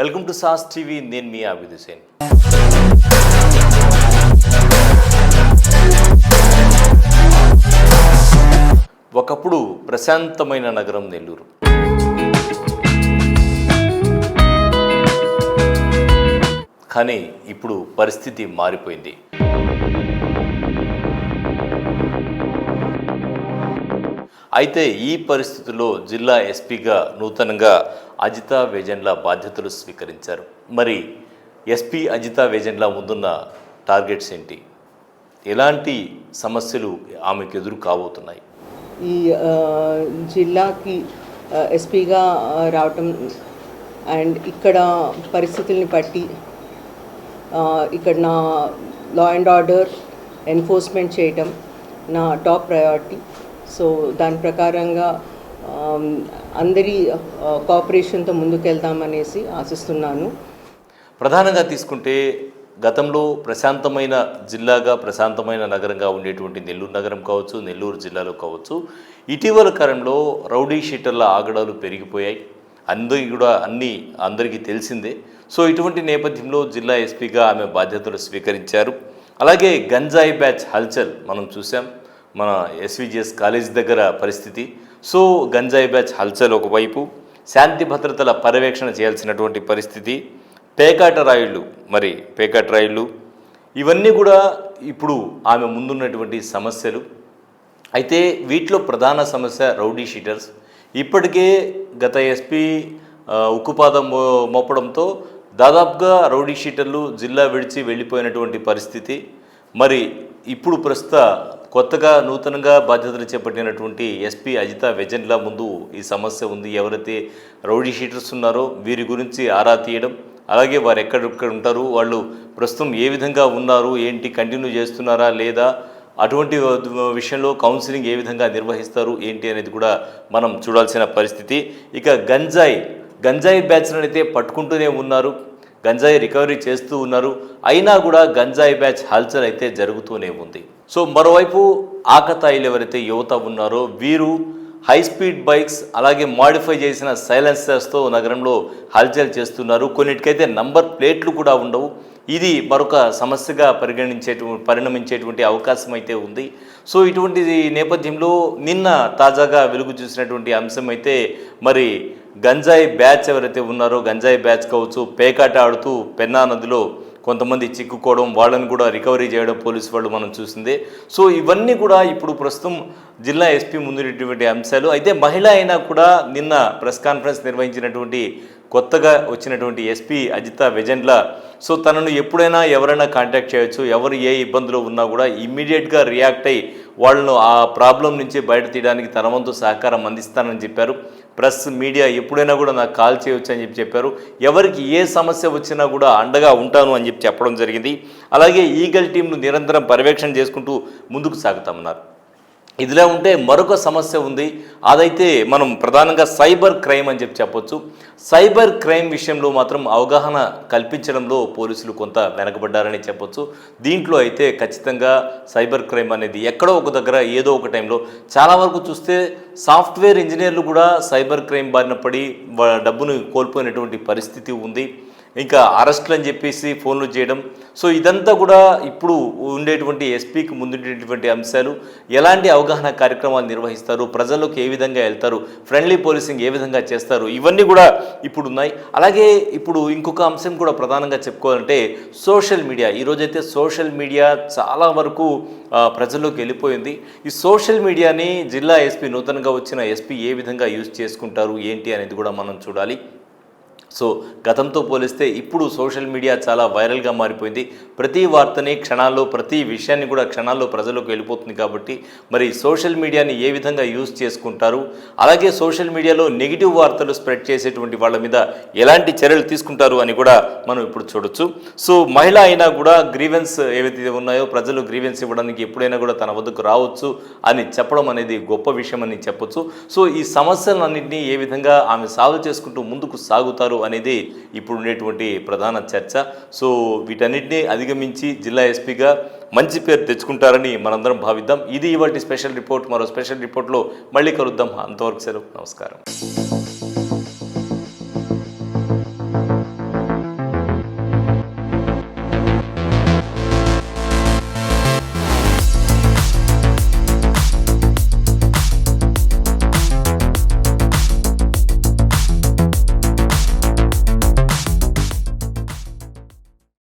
Welcome to sauce TV. నేను మీ ఆబిద్ హుసేన్ ఒకప్పుడు ప్రశాంతమైన నగరం నెల్లూరు. కానీ ఇప్పుడు పరిస్థితి మారిపోయింది. అయితే ఈ పరిస్థితుల్లో జిల్లా ఎస్పీగా నూతనంగా అజితా వేజెండ్ల బాధ్యతలు స్వీకరించారు. మరి ఎస్పీ అజితా వేజెండ్ల ముందున్న టార్గెట్స్ ఏంటి? ఎలాంటి సమస్యలు ఆమెకు ఎదురు కాబోతున్నాయి ఈ జిల్లాకి ఎస్పీగా రావటం అండ్ ఇక్కడ పరిస్థితుల్ని బట్టి ఇక్కడ నా లా అండ్ ఆర్డర్ ఎన్ఫోర్స్మెంట్ చేయటం నా టాప్ ప్రయారిటీ సో దాని ప్రకారంగా అందరి కోఆపరేషన్తో ముందుకెళ్తామనేసి ఆశిస్తున్నాను. ప్రధానంగా తీసుకుంటే గతంలో ప్రశాంతమైన జిల్లాగా ప్రశాంతమైన నగరంగా ఉండేటువంటి నెల్లూరు నగరం కావచ్చు నెల్లూరు జిల్లాలో కావచ్చు ఇటీవల కాలంలో రౌడీ షీటర్ల ఆగడాలు పెరిగిపోయాయి. అందరికీ కూడా అన్నీ అందరికీ తెలిసిందే. సో ఇటువంటి నేపథ్యంలో జిల్లా ఎస్పీగా ఆమె బాధ్యతలు స్వీకరించారు. అలాగే గంజాయి బ్యాచ్ హల్చల్ మనం చూసాం మన ఎస్విజిఎస్ కాలేజ్ దగ్గర పరిస్థితి. సో గంజాయి బ్యాచ్ హల్చల్ ఒకవైపు శాంతి భద్రతల పర్యవేక్షణ చేయాల్సినటువంటి పరిస్థితి పేకాట రాయిళ్ళు మరి పేకాట రాయిళ్ళు ఇవన్నీ కూడా ఇప్పుడు ఆమె ముందున్నటువంటి సమస్యలు. అయితే వీటిలో ప్రధాన సమస్య రౌడీ షీటర్స్. ఇప్పటికే గత ఎస్పీ ఉక్కుపాదం మో- మోపడంతో దాదాపుగా రౌడీ షీటర్లు జిల్లా విడిచి వెళ్ళిపోయినటువంటి పరిస్థితి. మరి ఇప్పుడు ప్రస్తుత కొత్తగా నూతనంగా బాధ్యతలు చేపట్టినటువంటి ఎస్పీ అజిత వెజెండ్ల ముందు ఈ సమస్య ఉంది. ఎవరైతే రౌడీ షీటర్స్ ఉన్నారో వీరి గురించి ఆరా తీయడం అలాగే వారు ఎక్కడెక్కడ ఉంటారు వాళ్ళు ప్రస్తుతం ఏ విధంగా ఉన్నారు ఏంటి కంటిన్యూ చేస్తున్నారా లేదా అటువంటి విషయంలో కౌన్సిలింగ్ ఏ విధంగా నిర్వహిస్తారు ఏంటి అనేది కూడా మనం చూడాల్సిన పరిస్థితి. ఇక గంజాయి గంజాయి బ్యాచ్లను అయితే పట్టుకుంటూనే ఉన్నారు. గంజాయి రికవరీ చేస్తూ ఉన్నారు. అయినా కూడా గంజాయి బ్యాచ్ హల్చల్ అయితే జరుగుతూనే ఉంది. సో మరోవైపు ఆకతాయిలు ఎవరైతే యువత ఉన్నారో వీరు హై స్పీడ్ బైక్స్ అలాగే మాడిఫై చేసిన సైలెన్సర్స్తో నగరంలో హల్చల్ చేస్తున్నారు. కొన్నిటికైతే నంబర్ ప్లేట్లు కూడా ఉండవు. ఇది మరొక సమస్యగా పరిగణించేటువంటి పరిణమించేటువంటి అవకాశం అయితే ఉంది. సో ఇటువంటి నేపథ్యంలో నిన్న తాజాగా వెలుగు చూసినటువంటి అంశం అయితే మరి గంజాయి బ్యాచ్ ఎవరైతే ఉన్నారో గంజాయి బ్యాచ్ కావచ్చు పేకాట ఆడుతూ పెన్నా నదిలో కొంతమంది చిక్కుకోవడం వాళ్ళని కూడా రికవరీ చేయడం పోలీసు వాళ్ళు మనం చూసింది. సో ఇవన్నీ కూడా ఇప్పుడు ప్రస్తుతం జిల్లా ఎస్పీ ముందున్నటువంటి అంశాలు. అయితే మహిళ అయినా కూడా నిన్న ప్రెస్ కాన్ఫరెన్స్ నిర్వహించినటువంటి కొత్తగా వచ్చినటువంటి ఎస్పీ అజిత వెజెంట్ల సో తనను ఎప్పుడైనా ఎవరైనా కాంటాక్ట్ చేయొచ్చు. ఎవరు ఏ ఇబ్బందులు ఉన్నా కూడా ఇమ్మీడియట్గా రియాక్ట్ అయ్యి వాళ్ళను ఆ ప్రాబ్లం నుంచి బయట తీయడానికి తన వంతు సహకారం అందిస్తానని చెప్పారు. ప్రెస్ మీడియా ఎప్పుడైనా కూడా నాకు కాల్ చేయవచ్చు అని చెప్పి చెప్పారు. ఎవరికి ఏ సమస్య వచ్చినా కూడా అండగా ఉంటాను అని చెప్పి చెప్పడం జరిగింది. అలాగే ఈగల్ టీంను నిరంతరం పర్యవేక్షణ చేసుకుంటూ ముందుకు సాగుతామన్నారు. ఇదిలా ఉంటే మరొక సమస్య ఉంది. అదైతే మనం ప్రధానంగా సైబర్ క్రైమ్ అని చెప్పి చెప్పొచ్చు. సైబర్ క్రైమ్ విషయంలో మాత్రం అవగాహన కల్పించడంలో పోలీసులు కొంత వెనకబడ్డారని చెప్పొచ్చు. దీంట్లో అయితే ఖచ్చితంగా సైబర్ క్రైమ్ అనేది ఎక్కడో ఒక దగ్గర ఏదో ఒక టైంలో చాలా వరకు చూస్తే సాఫ్ట్వేర్ ఇంజనీర్లు కూడా సైబర్ క్రైమ్ బారిన పడి డబ్బును కోల్పోయినటువంటి పరిస్థితి ఉంది. ఇంకా అరెస్ట్లు అని చెప్పేసి ఫోన్లు చేయడం. సో ఇదంతా కూడా ఇప్పుడు ఉండేటువంటి ఎస్పీకి ముందుండేటువంటి అంశాలు. ఎలాంటి అవగాహన కార్యక్రమాలు నిర్వహిస్తారు? ప్రజల్లోకి ఏ విధంగా వెళ్తారు? ఫ్రెండ్లీ పోలీసింగ్ ఏ విధంగా చేస్తారు? ఇవన్నీ కూడా ఇప్పుడు ఉన్నాయి అలాగే ఇప్పుడు ఇంకొక అంశం కూడా ప్రధానంగా చెప్పుకోవాలంటే సోషల్ మీడియా. ఈరోజైతే సోషల్ మీడియా చాలా వరకు ప్రజల్లోకి వెళ్ళిపోయింది. ఈ సోషల్ మీడియాని జిల్లా ఎస్పీ నూతనంగా వచ్చిన ఎస్పీ ఏ విధంగా యూజ్ చేసుకుంటారు? ఏంటి అనేది కూడా మనం చూడాలి. సో గతంతో పోలిస్తే ఇప్పుడు సోషల్ మీడియా చాలా వైరల్గా మారిపోయింది. ప్రతి వార్తని క్షణాల్లో ప్రతి విషయాన్ని కూడా క్షణాల్లో ప్రజలకు వెళ్ళిపోతుంది కాబట్టి మరి సోషల్ మీడియాని ఏ విధంగా యూజ్ చేసుకుంటారు? అలాగే సోషల్ మీడియాలో నెగిటివ్ వార్తలు స్ప్రెడ్ చేసేటువంటి వాళ్ళ మీద ఎలాంటి చర్యలు తీసుకుంటారు అని కూడా మనం ఇప్పుడు చూడొచ్చు. సో మహిళ అయినా కూడా గ్రీవెన్స్ ఏవైతే ఉన్నాయో ప్రజలు గ్రీవెన్స్ ఇవ్వడానికి ఎప్పుడైనా కూడా తన వద్దకు రావచ్చు అని చెప్పడం అనేది గొప్ప విషయం అని చెప్పొచ్చు. సో ఈ సమస్యలన్నింటినీ ఏ విధంగా ఆమె సాల్వ్ చేసుకుంటూ ముందుకు సాగుతారు అనేది ఇప్పుడు ఉండేటువంటి ప్రధాన చర్చ. సో వీటన్నిటిని అధిగమించి జిల్లా ఎస్పీగా మంచి పేరు తెచ్చుకుంటారని మనందరం భావిద్దాం. ఇది ఇవాటి స్పెషల్ రిపోర్ట్. మరో స్పెషల్ రిపోర్ట్లో మళ్ళీ కలుద్దాం. అంతవరకు సెలవు. నమస్కారం.